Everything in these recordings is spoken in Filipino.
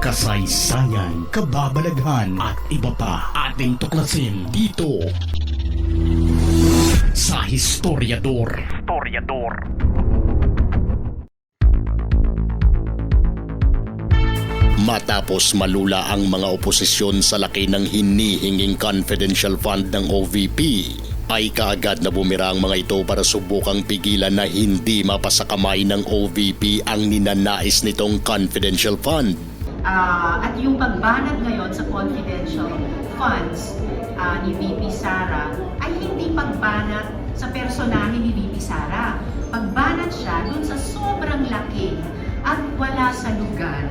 kasaysayan, kababalaghan at iba pa ating tuklasin dito sa Historiador. Historiador. Matapos malula ang mga oposisyon sa laki ng hinihinging confidential fund ng OVP, ay kaagad na bumira ang mga ito para subukang pigilan na hindi mapasakamay ng OVP ang ninanais nitong confidential fund. Ah, at yung pagbanat ngayon sa confidential funds ah, ni VP Sara ay hindi pagbanat sa personahe ni VP Sara. Pagbanat siya dun sa sobrang laki at wala sa lugar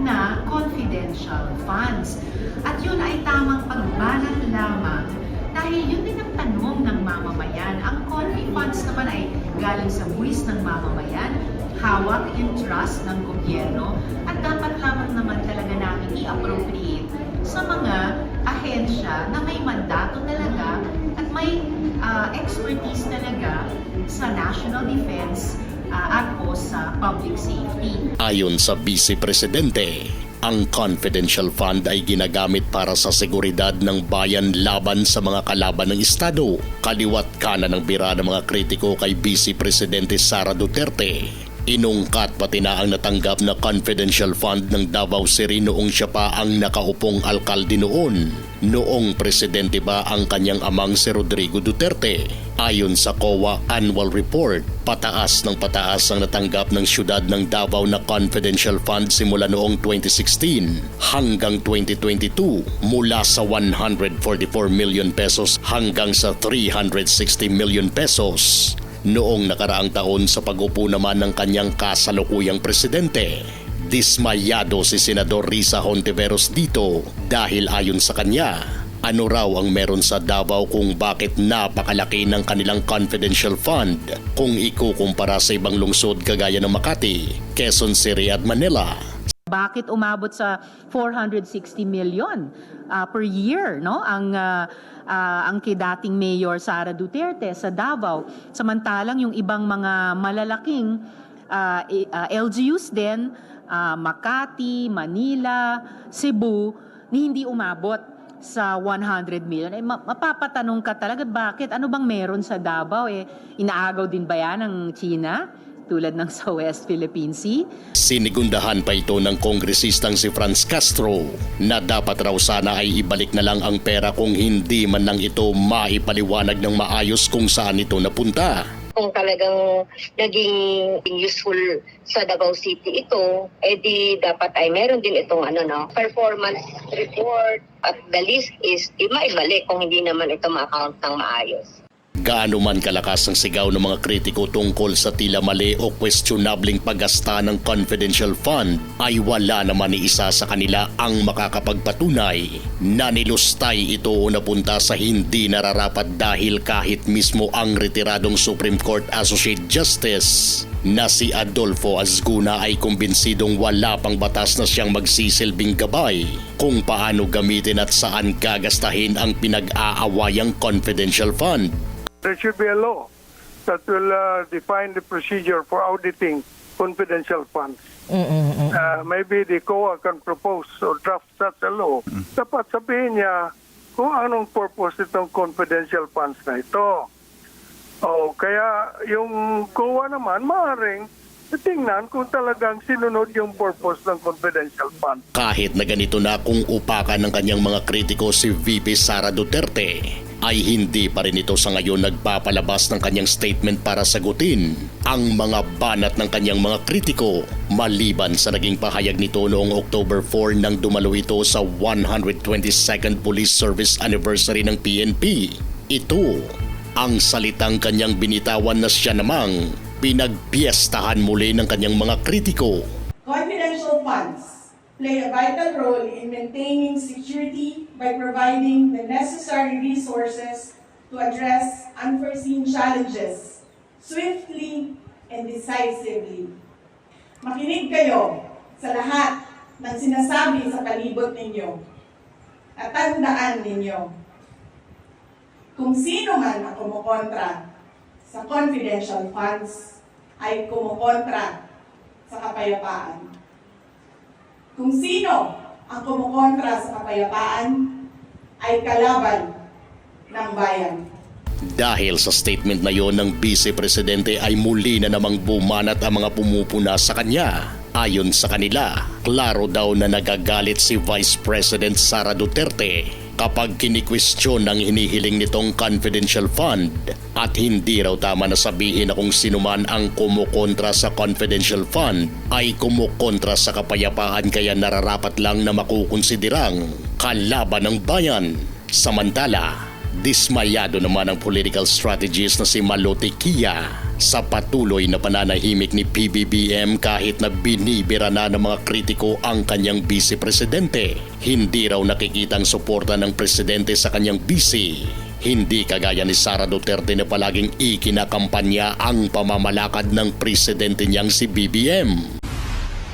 na confidential funds. At yun ay tamang pagbanat lamang dahil yun din ang tanong ng mamamayan. Ang confi funds naman ay galing sa buwis ng mamamayan, hawak in trust ng gobyerno at dapat lamang naman talaga namin i-appropriate sa mga ahensya na may mandato talaga at may ah, expertise talaga sa national defense ah, at o sa public safety. Ayon sa Vice Presidente, ang confidential fund ay ginagamit para sa seguridad ng bayan laban sa mga kalaban ng Estado. Kaliwat kanan ng bira ng mga kritiko kay Vice Presidente Sara Duterte. Inungkat pati na ang natanggap na confidential fund ng Davao City noong siya pa ang nakaupong alkalde noon. Noong presidente ba ang kanyang amang si Rodrigo Duterte? Ayon sa COA Annual Report, pataas ng pataas ang natanggap ng syudad ng Davao na confidential fund simula noong 2016 hanggang 2022 mula sa 144 million pesos hanggang sa 360 million pesos. Noong nakaraang taon sa pag-upo naman ng kanyang kasalukuyang presidente, dismayado si Senador Risa Hontiveros dito dahil ayon sa kanya, ano raw ang meron sa Davao kung bakit napakalaki ng kanilang confidential fund kung ikukumpara sa ibang lungsod kagaya ng Makati, Quezon City at Manila. Bakit umabot sa 460 million ah, per year no ang ah, ah, ang kay dating mayor Sara Duterte sa Davao samantalang yung ibang mga malalaking i- ah, LGUs din ah, Makati, Manila, Cebu ni hindi umabot sa 100 million. Eh, ma- mapapatanong ka talaga, bakit? Ano bang meron sa Davao? Eh, inaagaw din ba yan ng China? Tulad ng sa West Philippine Sea? Sinigundahan pa ito ng kongresistang si Franz Castro na dapat raw sana ay ibalik na lang ang pera kung hindi man lang ito maipaliwanag ng maayos kung saan ito napunta. kung talagang naging useful sa Davao City ito, eh di dapat ay meron din itong ano no, performance report at the list is eh, maibalik kung hindi naman ito ma-account ng maayos. Gaano man kalakas ang sigaw ng mga kritiko tungkol sa tila mali o questionabling paggasta ng confidential fund ay wala naman ni isa sa kanila ang makakapagpatunay na nilustay ito o napunta sa hindi nararapat dahil kahit mismo ang retiradong Supreme Court Associate Justice na si Adolfo Azguna ay kumbinsidong wala pang batas na siyang magsisilbing gabay kung paano gamitin at saan gagastahin ang pinag-aawayang confidential fund. There should be a law that will uh, define the procedure for auditing confidential funds. Uh, maybe the COA can propose or draft such a law. Dapat sabihin niya kung anong purpose itong confidential funds na ito. Oh, kaya yung COA naman, maaaring tingnan kung talagang sinunod yung purpose ng confidential fund. Kahit na ganito na kung upakan ng kanyang mga kritiko si VP Sara Duterte, ay hindi pa rin ito sa ngayon nagpapalabas ng kanyang statement para sagutin ang mga banat ng kanyang mga kritiko maliban sa naging pahayag nito noong October 4 nang dumalo ito sa 122nd Police Service Anniversary ng PNP. Ito ang salitang kanyang binitawan na siya namang pinagpiestahan muli ng kanyang mga kritiko Confidential funds play a vital role in maintaining security by providing the necessary resources to address unforeseen challenges swiftly and decisively. Makinig kayo sa lahat ng sinasabi sa palibot ninyo at tandaan ninyo kung sino man ang kumukontra sa confidential funds ay kumukontra sa kapayapaan. Kung sino ang kumukontra sa kapayapaan ay kalaban ng bayan. Dahil sa statement na yon ng Vice Presidente ay muli na namang bumanat ang mga pumupuna sa kanya. Ayon sa kanila, klaro daw na nagagalit si Vice President Sara Duterte kapag kinikwestiyon ang hinihiling nitong confidential fund at hindi raw tama na sabihin na kung sino man ang kumukontra sa confidential fund ay kumukontra sa kapayapaan kaya nararapat lang na makukonsiderang kalaban ng bayan. Samantala, Dismayado naman ang political strategist na si Malote Kia sa patuloy na pananahimik ni PBBM kahit na binibira na ng mga kritiko ang kanyang vice-presidente. Hindi raw nakikita ang suporta ng presidente sa kanyang vice. Hindi kagaya ni Sara Duterte na palaging ikinakampanya ang pamamalakad ng presidente niyang si BBM.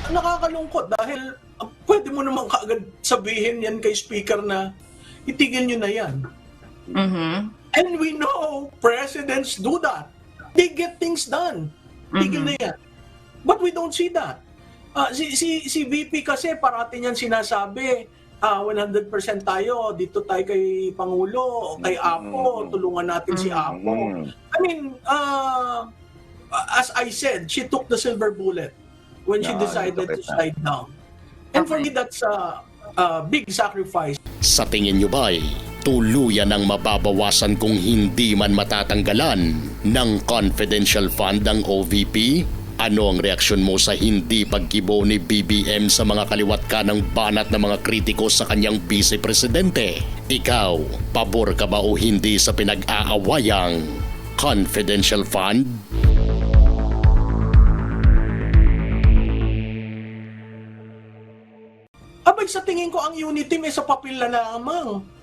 nakakalungkot dahil uh, pwede mo naman kaagad sabihin yan kay speaker na itigil nyo na yan. And we know presidents do that. They get things done. Tigil na yan. But we don't see that. Ah, si, si, si VP kasi parati niyan sinasabi, ah 100% tayo, dito tayo kay Pangulo, kay Apo, tulungan natin si Apo. I mean, uh, as I said, she took the silver bullet when she Yeah, decided took to slide down. And for me, that's a, a big sacrifice. Sa tingin niyo ba'y tuluyan ang mababawasan kung hindi man matatanggalan ng confidential fund ang OVP? Ano ang reaksyon mo sa hindi pagkibo ni BBM sa mga kaliwat ka ng banat ng mga kritiko sa kanyang vice-presidente? Ikaw, pabor ka ba o hindi sa pinag-aawayang confidential fund? Abay, sa tingin ko ang unity may sa papel na lamang.